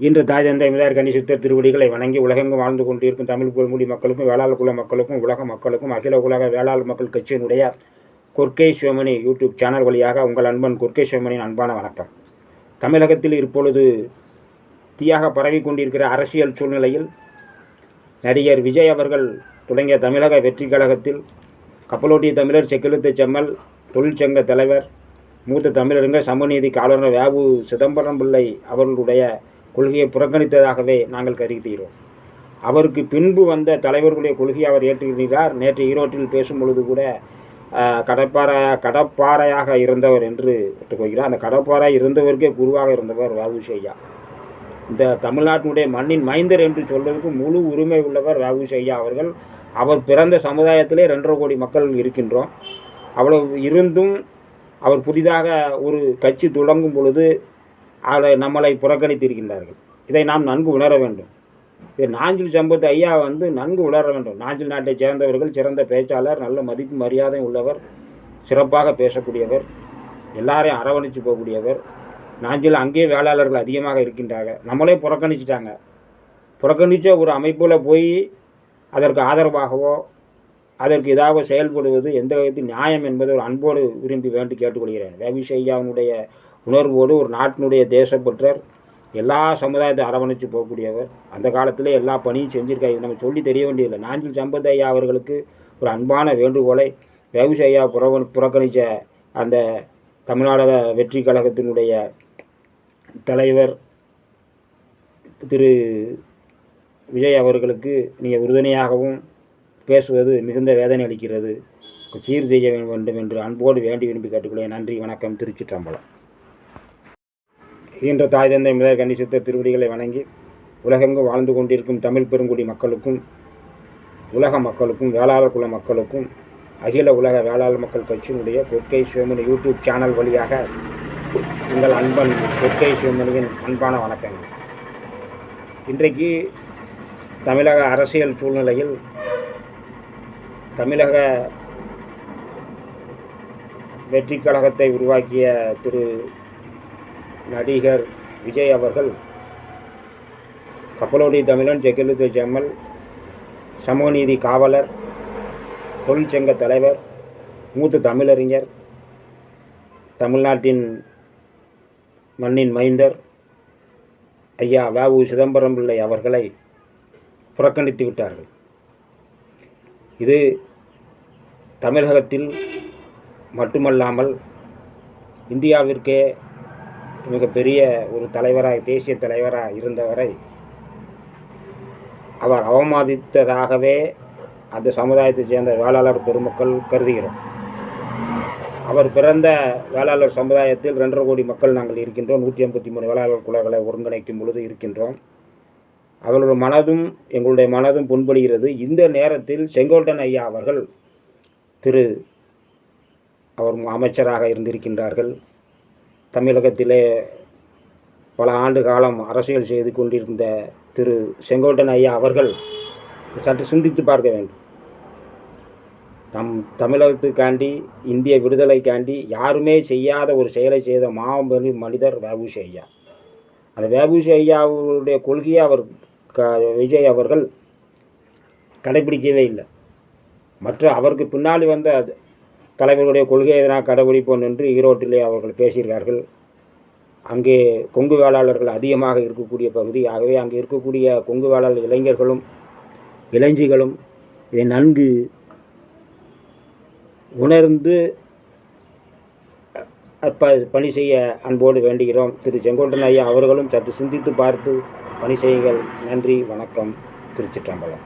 இன்று தாய் தந்தை மிதார் கனி சித்தர் திருவடிகளை வணங்கி உலகெங்கும் வாழ்ந்து கொண்டிருக்கும் தமிழ் பொருள்மொழி மக்களுக்கும் வேளாளர் குல மக்களுக்கும் உலக மக்களுக்கும் அகில உலக வேளாளர் மக்கள் கட்சியினுடைய கொர்க்கை சிவமணி யூடியூப் சேனல் வழியாக உங்கள் அன்பன் கொர்க்கை சிவமணியின் அன்பான வணக்கம். தமிழகத்தில் இப்பொழுது தீயாக பரவி கொண்டிருக்கிற அரசியல் சூழ்நிலையில் நடிகர் விஜய் அவர்கள் தொடங்கிய தமிழக வெற்றி கழகத்தில் கப்பலோட்டிய தமிழர் செக்கிழுத்த செம்மல் தொழிற்சங்க தலைவர் மூத்த தமிழருங்க சமநீதி காவலர் வேபு சிதம்பரம் பிள்ளை அவர்களுடைய கொள்கையை புறக்கணித்ததாகவே நாங்கள் கருதுகிறோம். அவருக்கு பின்பு வந்த தலைவர்களுடைய கொள்கையை அவர் ஏற்றுகிறார். நேற்று ஈரோட்டில் பேசும் பொழுது கூட ஆஹ், கடப்பாறை கடப்பாறையாக இருந்தவர் என்று ஒத்துக்கொள்கிறார். அந்த கடப்பாறை இருந்தவருக்கே குருவாக இருந்தவர் வாவுசி ஐயா. இந்த தமிழ்நாட்டினுடைய மண்ணின் மைந்தர் என்று சொல்வதற்கு முழு உரிமை உள்ளவர் வாவுசி ஐயா அவர்கள். அவர் பிறந்த சமுதாயத்திலே ரெண்டரை கோடி மக்கள் இருக்கின்றோம். அவ்வளவு இருந்தும் அவர் புதிதாக ஒரு கட்சி தொடங்கும் பொழுது அதை நம்மளை புறக்கணித்திருக்கின்றார்கள். இதை நாம் நன்கு உணர வேண்டும். இது நாஞ்சில் சம்பத் ஐயா வந்து நன்கு உணர வேண்டும். நாஞ்சில் நாட்டைச் சேர்ந்தவர்கள் சிறந்த பேச்சாளர் நல்ல மதிப்பு மரியாதை உள்ளவர் சிறப்பாக பேசக்கூடியவர் எல்லாரையும் அரவணைச்சு போகக்கூடியவர். நாஞ்சில் அங்கேயே வேளாளர்கள் அதிகமாக இருக்கின்றாங்க. நம்மளே புறக்கணிச்சிட்டாங்க. புறக்கணித்த ஒரு அமைப்பில் போய் அதற்கு ஆதரவாகவோ அதற்கு இதாக செயல்படுவது எந்த விதத்தில் நியாயம் என்பதை ஒரு அன்போடு விரும்பி வேண்டி கேட்டுக்கொள்கிறேன். ரவிஷ் ஐயாவுடைய உணர்வோடு ஒரு நாட்டினுடைய தேசப்பற்றர் எல்லா சமுதாயத்தை அரவணைச்சு போகக்கூடியவர். அந்த காலத்திலே எல்லா பணியும் செஞ்சுருக்காரு. இது நம்ம சொல்லி தெரிய வேண்டியதில்லை. நாஞ்சில் சம்பந்தையா அவர்களுக்கு ஒரு அன்பான வேண்டுகோளை ரவிஷ் புறவன் புறக்கணித்த அந்த தமிழ்நாடக வெற்றி கழகத்தினுடைய தலைவர் திரு விஜய் அவர்களுக்கு நீங்கள் உறுதுணையாகவும் பேசுவது மிகுந்த வேதனை அளிக்கிறது. சீர் செய்ய வேண்டும் என்று அன்போடு வேண்டி விரும்பி கேட்டுக்கொள்ளேன் நன்றி வணக்கம். திருச்சிற்றம்பலம். இன்ற தாய் தந்தை முதல் கணிசித்த திருவடிகளை வணங்கி உலகெங்கும் வாழ்ந்து கொண்டிருக்கும் தமிழ் பெருங்குடி மக்களுக்கும் உலக மக்களுக்கும் வேளாளர் குல மக்களுக்கும் அகில உலக வேளாளர் மக்கள் கட்சியினுடைய கொற்கை சிவமணி யூடியூப் சேனல் வழியாக உங்கள் அன்பன் கொற்கை சிவமணியின் அன்பான வணக்கங்கள். இன்றைக்கு தமிழக அரசியல் சூழ்நிலையில் தமிழக வெற்றி கழகத்தை உருவாக்கிய திரு நடிகர் விஜய் அவர்கள் கப்பலோடி தமிழன் செக்கிழுத்து ஜெம்மல் சமூகநீதி காவலர் தொழிற்சங்க தலைவர் மூத்த தமிழறிஞர் தமிழ்நாட்டின் மண்ணின் மைந்தர் ஐயா வாவு சிதம்பரம் பிள்ளை அவர்களை புறக்கணித்து விட்டார்கள். இது தமிழகத்தில் மட்டுமல்லாமல் இந்தியாவிற்கே மிகப்பெரிய ஒரு தலைவராக தேசிய தலைவராக இருந்தவரை அவர் அவமதித்ததாகவே அந்த சமுதாயத்தைச் சேர்ந்த வேளாளர் பெருமக்கள் கருதுகிறோம். அவர் பிறந்த வேளாளர் சமுதாயத்தில் ரெண்டரை கோடி மக்கள் நாங்கள் இருக்கின்றோம். நூற்றி ஐம்பத்தி மூணு வேளாளர் குலகளை ஒருங்கிணைக்கும் பொழுது இருக்கின்றோம். அவர்களுடைய மனதும் எங்களுடைய மனதும் புண்படுகிறது. இந்த நேரத்தில் செங்கோட்டன் ஐயா அவர்கள் திரு அவர் அமைச்சராக இருந்திருக்கின்றார்கள். தமிழகத்திலே பல ஆண்டு காலம் அரசியல் செய்து கொண்டிருந்த திரு செங்கோட்டன் ஐயா அவர்கள் சற்று சிந்தித்து பார்க்க வேண்டும். நம் தமிழகத்துக்காண்டி இந்திய விடுதலைக்காண்டி யாருமே செய்யாத ஒரு செயலை செய்த மாபெரும் மனிதர் வேபூசி ஐயா. அந்த வேபூசி ஐயாவுடைய கொள்கையை அவர் க விஜய் அவர்கள் கடைபிடிக்கவே இல்லை. மற்ற அவருக்கு பின்னாடி வந்த தலைவர்களுடைய கொள்கையை நான் கடைபிடிப்போம் என்று ஈரோட்டிலே அவர்கள் பேசியிருக்கார்கள் அங்கே கொங்கு வேளாளர்கள் அதிகமாக இருக்கக்கூடிய பகுதி. ஆகவே அங்கே இருக்கக்கூடிய கொங்கு வேளாளர் இளைஞர்களும் இளைஞிகளும் இதை நன்கு உணர்ந்து பணி செய்ய அன்போடு வேண்டுகிறோம். திரு செங்கோட்டன் ஐயா அவர்களும் சற்று சிந்தித்து பார்த்து பணி செய்யுங்கள். நன்றி வணக்கம். திருச்சிற்றம்பலம்.